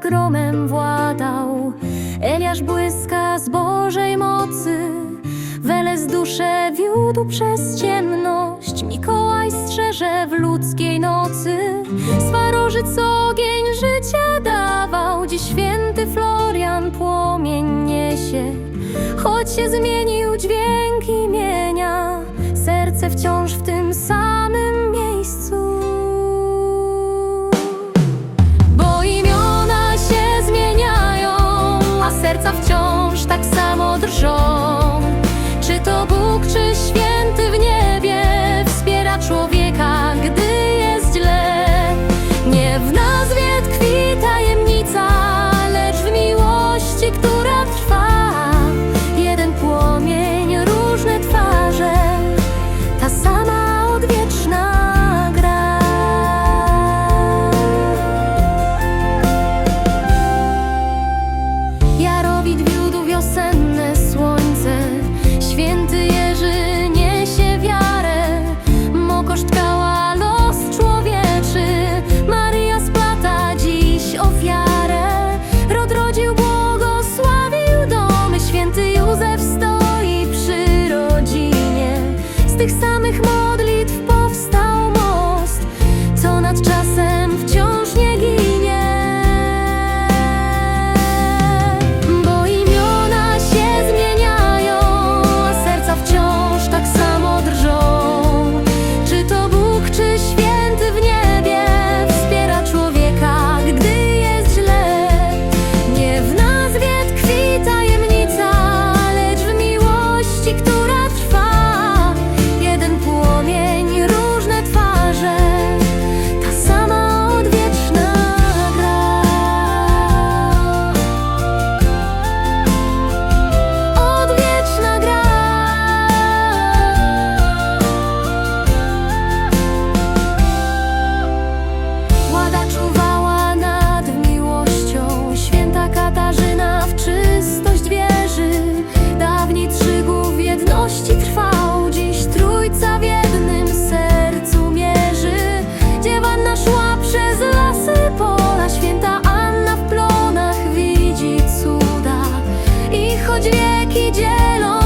gromem władał. Eliasz błyska z Bożej mocy. Weles duszę wiódł przez ciemność. Mikołaj strzeże w ludzkiej nocy. Swarożyc ogień życia dawał. Dziś święty Florian płomień niesie. Choć się zmienił dźwięk imienia, serce wciąż w tym samym тих самих. choć wieki dzielą.